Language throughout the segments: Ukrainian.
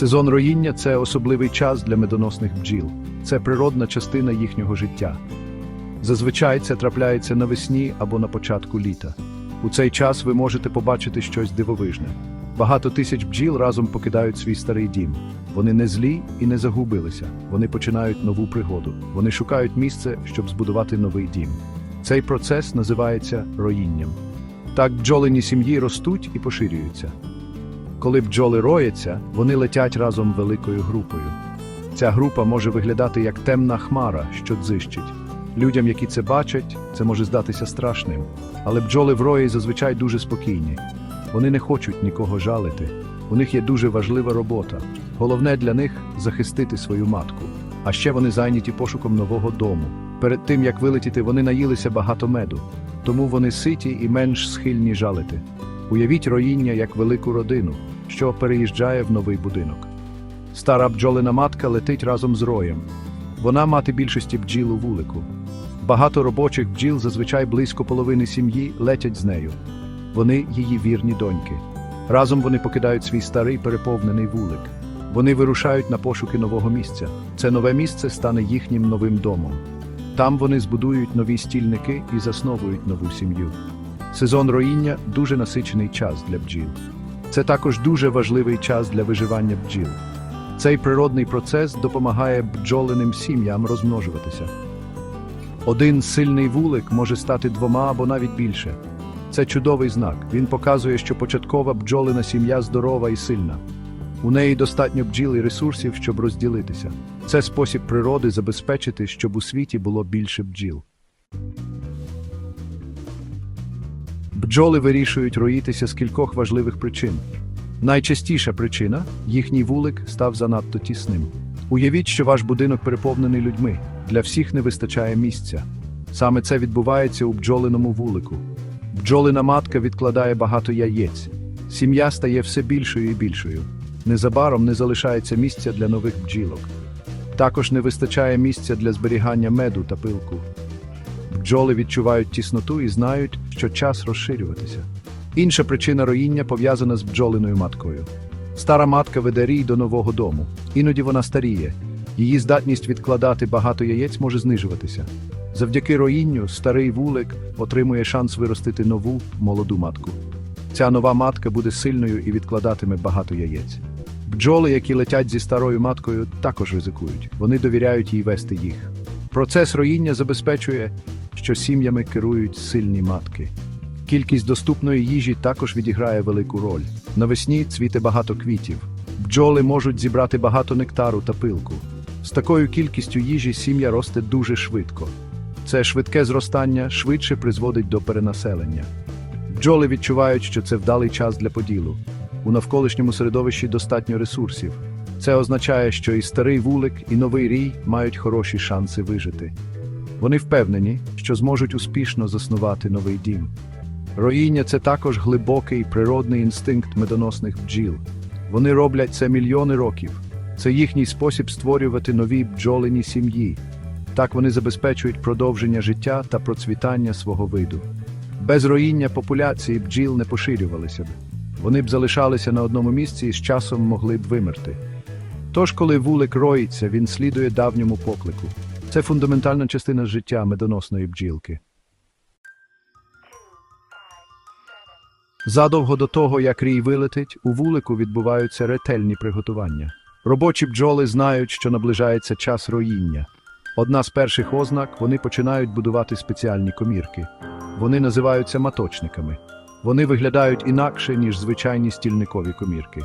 Сезон роїння це особливий час для медоносних бджіл. Це природна частина їхнього життя. Зазвичай це трапляється навесні або на початку літа. У цей час ви можете побачити щось дивовижне. Багато тисяч бджіл разом покидають свій старий дім. Вони не злі і не загубилися. Вони починають нову пригоду. Вони шукають місце, щоб збудувати новий дім. Цей процес називається роїнням. Так бджолині сім'ї ростуть і поширюються. Коли бджоли рояться, вони летять разом великою групою. Ця група може виглядати як темна хмара, що дзищить. Людям, які це бачать, це може здатися страшним. Але бджоли в рої зазвичай дуже спокійні. Вони не хочуть нікого жалити. У них є дуже важлива робота. Головне для них захистити свою матку. А ще вони зайняті пошуком нового дому. Перед тим як вилетіти, вони наїлися багато меду, тому вони ситі і менш схильні жалити. Уявіть роїння як велику родину, що переїжджає в новий будинок. Стара бджолина матка летить разом з роєм. Вона мати більшості бджіл у вулику. Багато робочих бджіл, зазвичай близько половини сім'ї, летять з нею. Вони її вірні доньки. Разом вони покидають свій старий переповнений вулик. Вони вирушають на пошуки нового місця. Це нове місце стане їхнім новим домом. Там вони збудують нові стільники і засновують нову сім'ю. Сезон роїння дуже насичений час для бджіл. Це також дуже важливий час для виживання бджіл. Цей природний процес допомагає бджолиним сім'ям розмножуватися. Один сильний вулик може стати двома або навіть більше. Це чудовий знак. Він показує, що початкова бджолина сім'я здорова і сильна. У неї достатньо бджіл і ресурсів, щоб розділитися. Це спосіб природи забезпечити, щоб у світі було більше бджіл. Бджоли вирішують роїтися з кількох важливих причин. Найчастіша причина їхній вулик став занадто тісним. Уявіть, що ваш будинок переповнений людьми, для всіх не вистачає місця. Саме це відбувається у бджолиному вулику. Бджолина матка відкладає багато яєць. Сім'я стає все більшою і більшою. Незабаром не залишається місця для нових бджілок. Також не вистачає місця для зберігання меду та пилку. Бджоли відчувають тісноту і знають, що час розширюватися. Інша причина роїння пов'язана з бджолиною маткою. Стара матка веде рій до нового дому. Іноді вона старіє. Її здатність відкладати багато яєць може знижуватися. Завдяки роїнню старий вулик отримує шанс виростити нову молоду матку. Ця нова матка буде сильною і відкладатиме багато яєць. Бджоли, які летять зі старою маткою, також ризикують. Вони довіряють їй вести їх. Процес роїння забезпечує, що сім'ями керують сильні матки. Кількість доступної їжі також відіграє велику роль. Навесні цвіте багато квітів. Бджоли можуть зібрати багато нектару та пилку. З такою кількістю їжі сім'я росте дуже швидко. Це швидке зростання швидше призводить до перенаселення. Бджоли відчувають, що це вдалий час для поділу. У навколишньому середовищі достатньо ресурсів. Це означає, що і старий вулик, і новий рій мають хороші шанси вижити. Вони впевнені, що зможуть успішно заснувати новий дім. Роїння це також глибокий природний інстинкт медоносних бджіл. Вони роблять це мільйони років. Це їхній спосіб створювати нові бджолині сім'ї. Так вони забезпечують продовження життя та процвітання свого виду. Без роїння популяції бджіл не поширювалися б. Вони б залишалися на одному місці і з часом могли б вимерти. Тож, коли вулик роїться, він слідує давньому поклику. Це фундаментальна частина життя медоносної бджілки. Задовго до того, як рій вилетить, у вулику відбуваються ретельні приготування. Робочі бджоли знають, що наближається час роїння. Одна з перших ознак вони починають будувати спеціальні комірки. Вони називаються маточниками. Вони виглядають інакше, ніж звичайні стільникові комірки.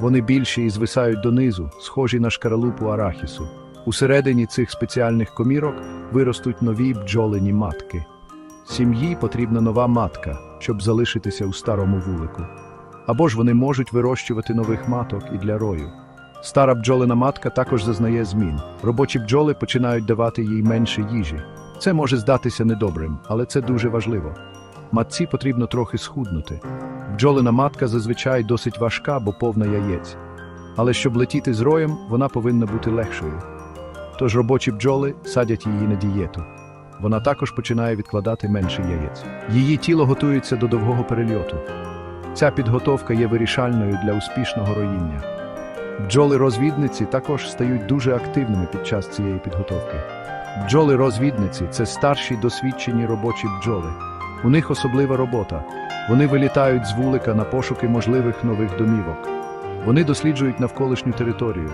Вони більші і звисають донизу, схожі на шкаралупу арахісу. Усередині цих спеціальних комірок виростуть нові бджолині матки. Сім'ї потрібна нова матка, щоб залишитися у старому вулику. Або ж вони можуть вирощувати нових маток і для рою. Стара бджолина матка також зазнає змін. Робочі бджоли починають давати їй менше їжі. Це може здатися недобрим, але це дуже важливо. Матці потрібно трохи схуднути. Бджолина матка зазвичай досить важка, бо повна яєць. Але щоб летіти з роєм, вона повинна бути легшою. Тож робочі бджоли садять її на дієту. Вона також починає відкладати менше яєць. Її тіло готується до довгого перельоту. Ця підготовка є вирішальною для успішного роїння. Бджоли-розвідниці також стають дуже активними під час цієї підготовки. Бджоли-розвідниці це старші досвідчені робочі бджоли. У них особлива робота. Вони вилітають з вулика на пошуки можливих нових домівок. Вони досліджують навколишню територію.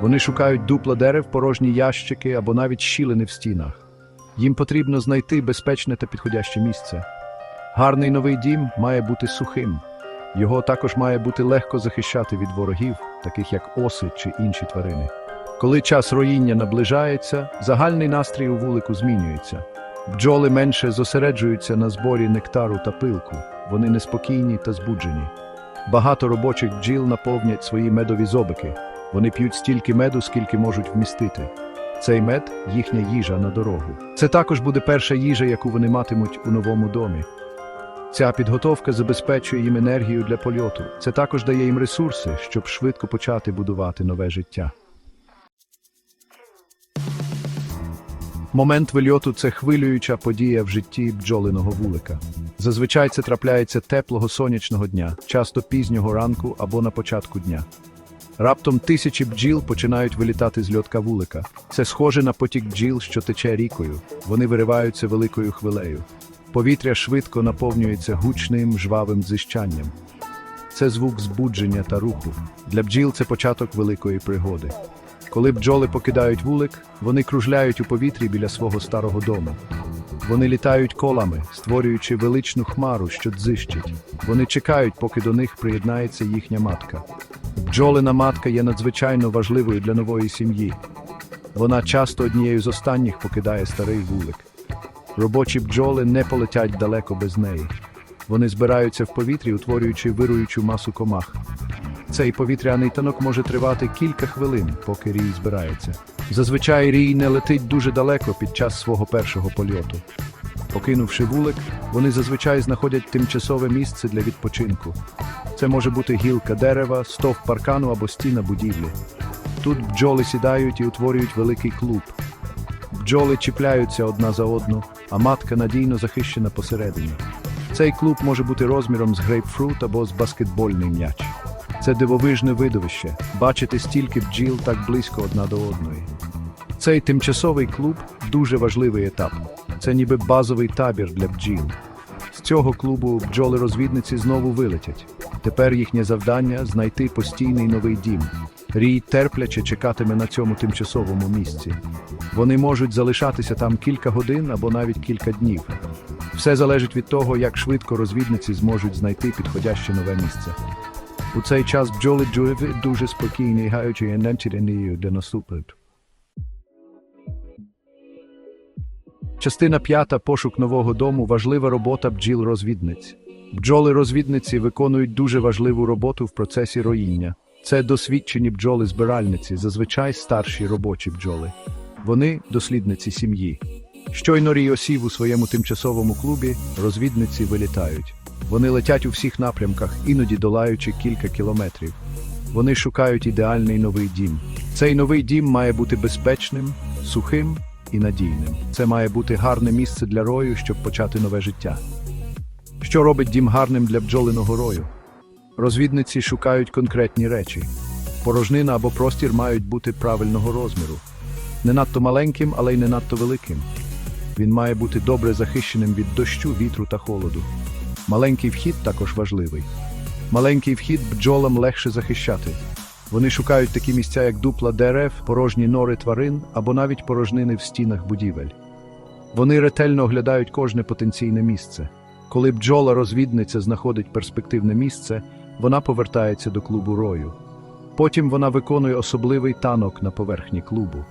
Вони шукають дупла дерев, порожні ящики або навіть щілини в стінах. Їм потрібно знайти безпечне та підходяще місце. Гарний новий дім має бути сухим. Його також має бути легко захищати від ворогів, таких як оси чи інші тварини. Коли час роїння наближається, загальний настрій у вулику змінюється. Бджоли менше зосереджуються на зборі нектару та пилку, вони неспокійні та збуджені. Багато робочих бджіл наповнять свої медові зобики. Вони п'ють стільки меду, скільки можуть вмістити. Цей мед їхня їжа на дорогу. Це також буде перша їжа, яку вони матимуть у новому домі. Ця підготовка забезпечує їм енергію для польоту. Це також дає їм ресурси, щоб швидко почати будувати нове життя. Момент вильоту це хвилююча подія в житті бджолиного вулика. Зазвичай це трапляється теплого сонячного дня, часто пізнього ранку або на початку дня. Раптом тисячі бджіл починають вилітати з льотка вулика. Це схоже на потік бджіл, що тече рікою. Вони вириваються великою хвилею. Повітря швидко наповнюється гучним, жвавим дзищанням. Це звук збудження та руху. Для бджіл це початок великої пригоди. Коли бджоли покидають вулик, вони кружляють у повітрі біля свого старого дому. Вони літають колами, створюючи величну хмару, що дзищить. Вони чекають, поки до них приєднається їхня матка. Бджолина матка є надзвичайно важливою для нової сім'ї. Вона часто однією з останніх покидає старий вулик. Робочі бджоли не полетять далеко без неї. Вони збираються в повітрі, утворюючи вируючу масу комах. Цей повітряний танок може тривати кілька хвилин, поки рій збирається. Зазвичай рій не летить дуже далеко під час свого першого польоту. Покинувши вулик, вони зазвичай знаходять тимчасове місце для відпочинку. Це може бути гілка дерева, стовп паркану або стіна будівлі. Тут бджоли сідають і утворюють великий клуб. Бджоли чіпляються одна за одну, а матка надійно захищена посередині. Цей клуб може бути розміром з грейпфрут або з баскетбольний м'яч. Це дивовижне видовище бачити стільки бджіл так близько одна до одної. Цей тимчасовий клуб дуже важливий етап. Це ніби базовий табір для бджіл. З цього клубу бджоли-розвідниці знову вилетять. Тепер їхнє завдання знайти постійний новий дім. Рій терпляче чекатиме на цьому тимчасовому місці. Вони можуть залишатися там кілька годин або навіть кілька днів. Все залежить від того, як швидко розвідниці зможуть знайти підходяще нове місце. У цей час бджоли джуєві дуже спокійні, гаючи енергію до Частина п'ята пошук нового дому важлива робота бджіл-розвідниць. Бджоли-розвідниці виконують дуже важливу роботу в процесі роїння. Це досвідчені бджоли-збиральниці, зазвичай старші робочі бджоли. Вони дослідниці сім'ї. Щойно рій осів у своєму тимчасовому клубі, розвідниці вилітають. Вони летять у всіх напрямках, іноді долаючи кілька кілометрів. Вони шукають ідеальний новий дім. Цей новий дім має бути безпечним, сухим і надійним. Це має бути гарне місце для рою, щоб почати нове життя. Що робить дім гарним для бджолиного рою? Розвідниці шукають конкретні речі. Порожнина або простір мають бути правильного розміру. Не надто маленьким, але й не надто великим. Він має бути добре захищеним від дощу, вітру та холоду. Маленький вхід також важливий. Маленький вхід бджолам легше захищати. Вони шукають такі місця, як дупла дерев, порожні нори тварин або навіть порожнини в стінах будівель. Вони ретельно оглядають кожне потенційне місце. Коли бджола-розвідниця знаходить перспективне місце, вона повертається до клубу рою. Потім вона виконує особливий танок на поверхні клубу.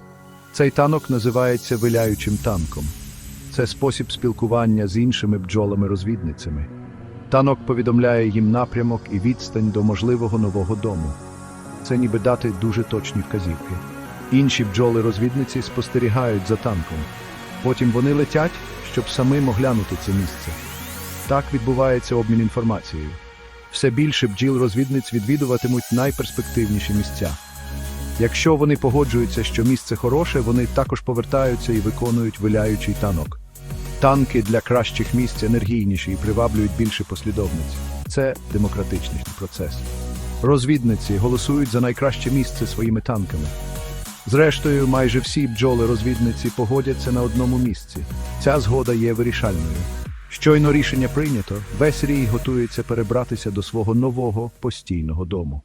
Цей танок називається виляючим танком. Це спосіб спілкування з іншими бджолами-розвідницями. Танок повідомляє їм напрямок і відстань до можливого нового дому. Це ніби дати дуже точні вказівки. Інші бджоли-розвідниці спостерігають за танком. Потім вони летять, щоб самим оглянути це місце. Так відбувається обмін інформацією. Все більше бджіл-розвідниць відвідуватимуть найперспективніші місця. Якщо вони погоджуються, що місце хороше, вони також повертаються і виконують виляючий танок. Танки для кращих місць енергійніші і приваблюють більше послідовниць. Це демократичний процес. Розвідниці голосують за найкраще місце своїми танками. Зрештою, майже всі бджоли-розвідниці погодяться на одному місці. Ця згода є вирішальною. Щойно рішення прийнято, весь рій готується перебратися до свого нового постійного дому.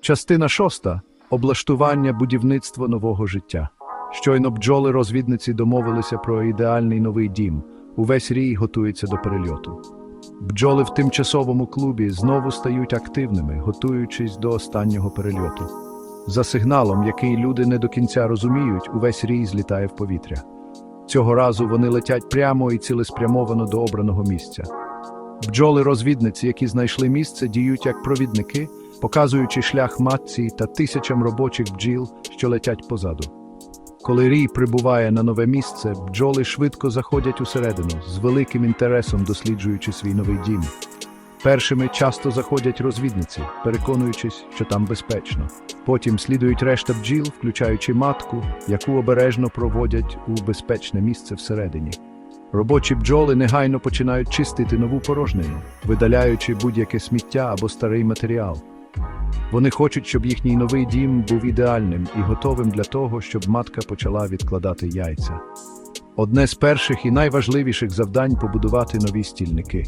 Частина шоста облаштування будівництва нового життя. Щойно бджоли-розвідниці домовилися про ідеальний новий дім. Увесь рій готується до перельоту. Бджоли в тимчасовому клубі знову стають активними, готуючись до останнього перельоту. За сигналом, який люди не до кінця розуміють, увесь рій злітає в повітря. Цього разу вони летять прямо і цілеспрямовано до обраного місця. Бджоли-розвідниці, які знайшли місце, діють як провідники, показуючи шлях матці та тисячам робочих бджіл, що летять позаду. Коли рій прибуває на нове місце, бджоли швидко заходять усередину, з великим інтересом досліджуючи свій новий дім. Першими часто заходять розвідниці, переконуючись, що там безпечно. Потім слідують решта бджіл, включаючи матку, яку обережно проводять у безпечне місце всередині. Робочі бджоли негайно починають чистити нову порожнину, видаляючи будь-яке сміття або старий матеріал. Вони хочуть, щоб їхній новий дім був ідеальним і готовим для того, щоб матка почала відкладати яйця. Одне з перших і найважливіших завдань побудувати нові стільники.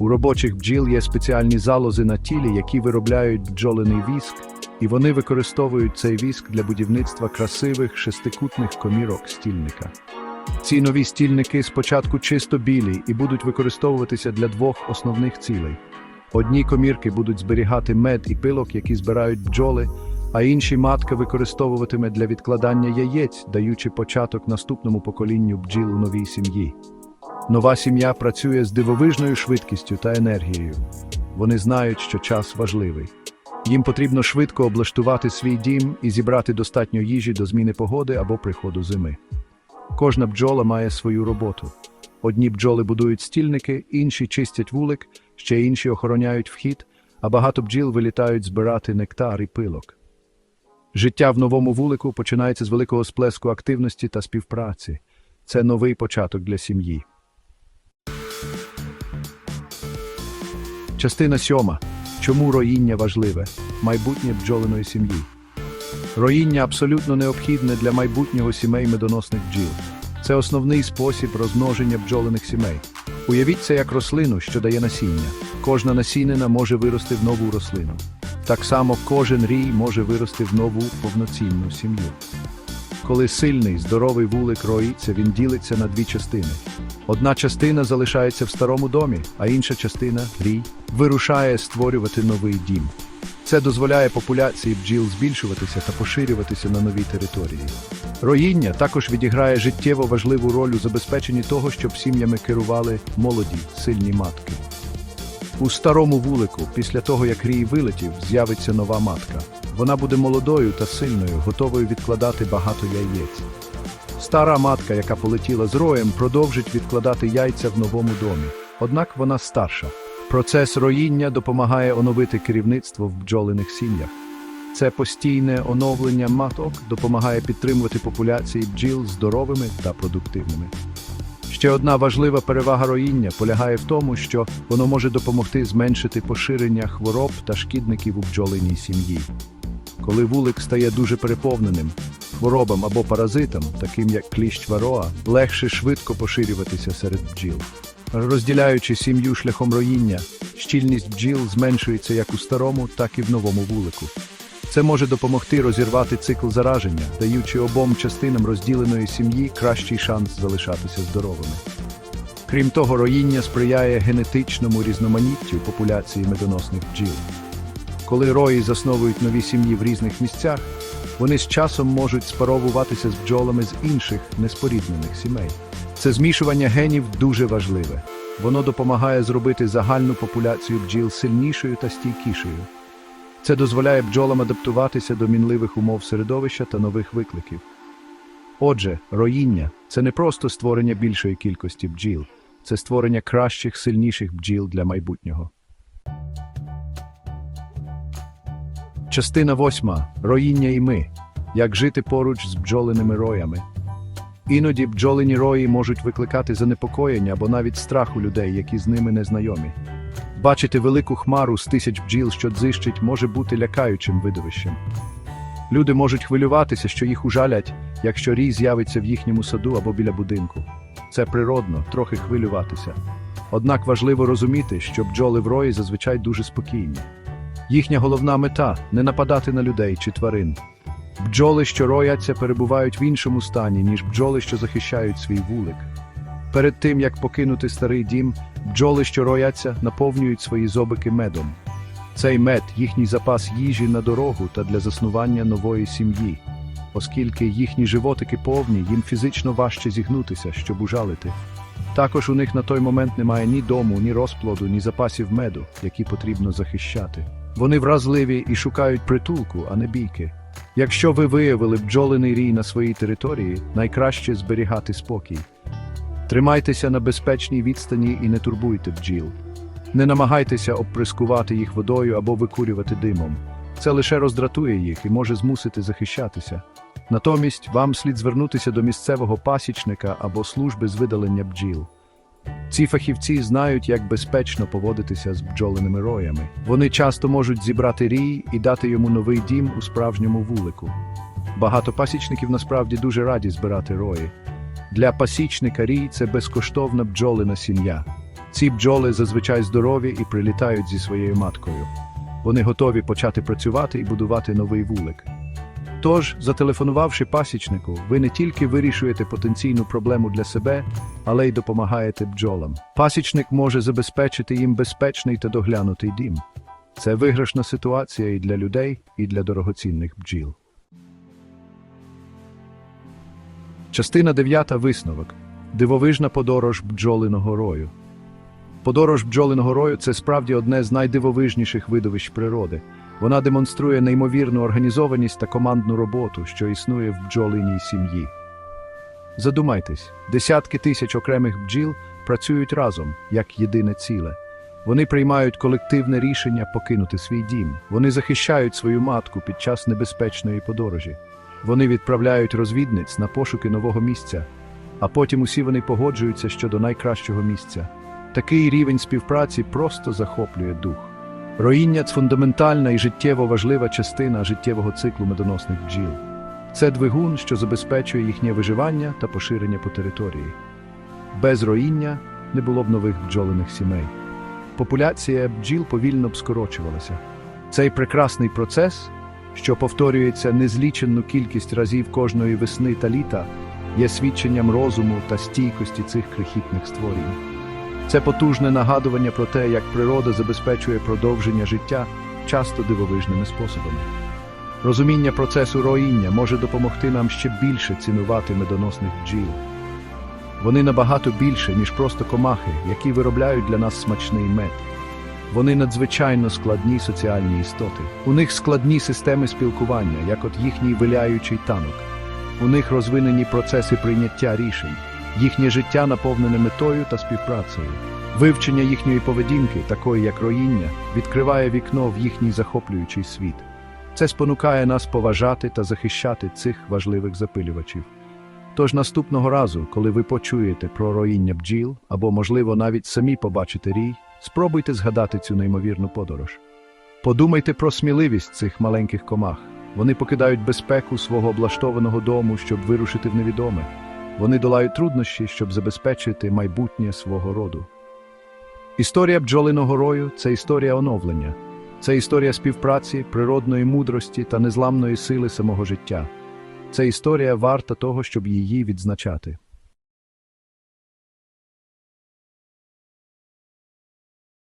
У робочих бджіл є спеціальні залози на тілі, які виробляють бджолиний віск, і вони використовують цей віск для будівництва красивих шестикутних комірок стільника. Ці нові стільники спочатку чисто білі і будуть використовуватися для двох основних цілей. Одні комірки будуть зберігати мед і пилок, які збирають бджоли, а інші матка використовуватиме для відкладання яєць, даючи початок наступному поколінню бджіл у новій сім'ї. Нова сім'я працює з дивовижною швидкістю та енергією. Вони знають, що час важливий. Їм потрібно швидко облаштувати свій дім і зібрати достатньо їжі до зміни погоди або приходу зими. Кожна бджола має свою роботу. Одні бджоли будують стільники, інші чистять вулик, ще інші охороняють вхід, а багато бджіл вилітають збирати нектар і пилок. Життя в новому вулику починається з великого сплеску активності та співпраці. Це новий початок для сім'ї. Частина сьома. Чому роїння важливе? Майбутнє бджолиної сім'ї. Роїння абсолютно необхідне для майбутнього сімей медоносних бджіл. Це основний спосіб розмноження бджолиних сімей. Уявіть це як рослину, що дає насіння. Кожна насінина може вирости в нову рослину. Так само кожен рій може вирости в нову повноцінну сім'ю. Коли сильний, здоровий вулик роїться, він ділиться на дві частини. Одна частина залишається в старому домі, а інша частина рій вирушає створювати новий дім. Це дозволяє популяції бджіл збільшуватися та поширюватися на новій території. Роїння також відіграє життєво важливу роль у забезпеченні того, щоб сім'ями керували молоді, сильні матки. У старому вулику, після того як рій вилетів, з'явиться нова матка. Вона буде молодою та сильною, готовою відкладати багато яєць. Стара матка, яка полетіла з роєм, продовжить відкладати яйця в новому домі. Однак вона старша. Процес роїння допомагає оновити керівництво в бджолиних сім'ях. Це постійне оновлення маток допомагає підтримувати популяції бджіл здоровими та продуктивними. Ще одна важлива перевага роїння полягає в тому, що воно може допомогти зменшити поширення хвороб та шкідників у бджолиній сім'ї. Коли вулик стає дуже переповненим, хворобам або паразитам, таким як кліщ вароа, легше швидко поширюватися серед бджіл. Розділяючи сім'ю шляхом роїння, щільність бджіл зменшується як у старому, так і в новому вулику. Це може допомогти розірвати цикл зараження, даючи обом частинам розділеної сім'ї кращий шанс залишатися здоровими. Крім того, роїння сприяє генетичному різноманіттю популяції медоносних бджіл. Коли рої засновують нові сім'ї в різних місцях, вони з часом можуть спаровуватися з бджолами з інших неспоріднених сімей. Це змішування генів дуже важливе. Воно допомагає зробити загальну популяцію бджіл сильнішою та стійкішою. Це дозволяє бджолам адаптуватися до мінливих умов середовища та нових викликів. Отже, роїння це не просто створення більшої кількості бджіл, це створення кращих, сильніших бджіл для майбутнього. Частина восьма. Роїння і ми. Як жити поруч з бджолиними роями. Іноді бджолині рої можуть викликати занепокоєння або навіть страх у людей, які з ними не знайомі. Бачити велику хмару з тисяч бджіл, що дзищить, може бути лякаючим видовищем. Люди можуть хвилюватися, що їх ужалять, якщо рій з'явиться в їхньому саду або біля будинку. Це природно, трохи хвилюватися. Однак важливо розуміти, що бджоли в рої зазвичай дуже спокійні. Їхня головна мета не нападати на людей чи тварин. Бджоли, що рояться, перебувають в іншому стані, ніж бджоли, що захищають свій вулик. Перед тим, як покинути старий дім, бджоли, що рояться, наповнюють свої зобики медом. Цей мед їхній запас їжі на дорогу та для заснування нової сім'ї. Оскільки їхні животики повні, їм фізично важче зігнутися, щоб ужалити. Також у них на той момент немає ні дому, ні розплоду, ні запасів меду, які потрібно захищати. Вони вразливі і шукають притулку, а не бійки. Якщо ви виявили бджолиний рій на своїй території, найкраще зберігати спокій. Тримайтеся на безпечній відстані і не турбуйте бджіл. Не намагайтеся обприскувати їх водою або викурювати димом. Це лише роздратує їх і може змусити захищатися. Натомість вам слід звернутися до місцевого пасічника або служби з видалення бджіл. Ці фахівці знають, як безпечно поводитися з бджолиними роями. Вони часто можуть зібрати рій і дати йому новий дім у справжньому вулику. Багато пасічників насправді дуже раді збирати рої. Для пасічника рій це безкоштовна бджолина сім'я. Ці бджоли зазвичай здорові і прилітають зі своєю маткою. Вони готові почати працювати і будувати новий вулик. Тож, зателефонувавши пасічнику, ви не тільки вирішуєте потенційну проблему для себе, але й допомагаєте бджолам. Пасічник може забезпечити їм безпечний та доглянутий дім. Це виграшна ситуація і для людей, і для дорогоцінних бджіл. Частина 9. Висновок. Дивовижна подорож бджолиного рою. Подорож бджолиного рою це справді одне з найдивовижніших видовищ природи. Вона демонструє неймовірну організованість та командну роботу, що існує в бджолиній сім'ї. Задумайтесь, десятки тисяч окремих бджіл працюють разом, як єдине ціле. Вони приймають колективне рішення покинути свій дім. Вони захищають свою матку під час небезпечної подорожі. Вони відправляють розвідниць на пошуки нового місця, а потім усі вони погоджуються щодо найкращого місця. Такий рівень співпраці просто захоплює дух. Роїння це фундаментальна і життєво важлива частина життєвого циклу медоносних бджіл. Це двигун, що забезпечує їхнє виживання та поширення по території. Без роїння не було б нових бджолиних сімей. Популяція бджіл повільно б скорочувалася. Цей прекрасний процес, що повторюється незліченну кількість разів кожної весни та літа, є свідченням розуму та стійкості цих крихітних створінь. Це потужне нагадування про те, як природа забезпечує продовження життя часто дивовижними способами. Розуміння процесу роїння може допомогти нам ще більше цінувати медоносних бджіл. Вони набагато більше, ніж просто комахи, які виробляють для нас смачний мед. Вони надзвичайно складні соціальні істоти. У них складні системи спілкування, як от їхній виляючий танок. У них розвинені процеси прийняття рішень. Їхнє життя наповнене метою та співпрацею. Вивчення їхньої поведінки, такої як роїння, відкриває вікно в їхній захоплюючий світ. Це спонукає нас поважати та захищати цих важливих запилювачів. Тож наступного разу, коли ви почуєте про роїння бджіл, або, можливо, навіть самі побачите рій, спробуйте згадати цю неймовірну подорож. Подумайте про сміливість цих маленьких комах. Вони покидають безпеку свого облаштованого дому, щоб вирушити в невідоме. Вони долають труднощі, щоб забезпечити майбутнє свого роду. Історія бджолиного рою це історія оновлення, це історія співпраці, природної мудрості та незламної сили самого життя. Це історія варта того, щоб її відзначати.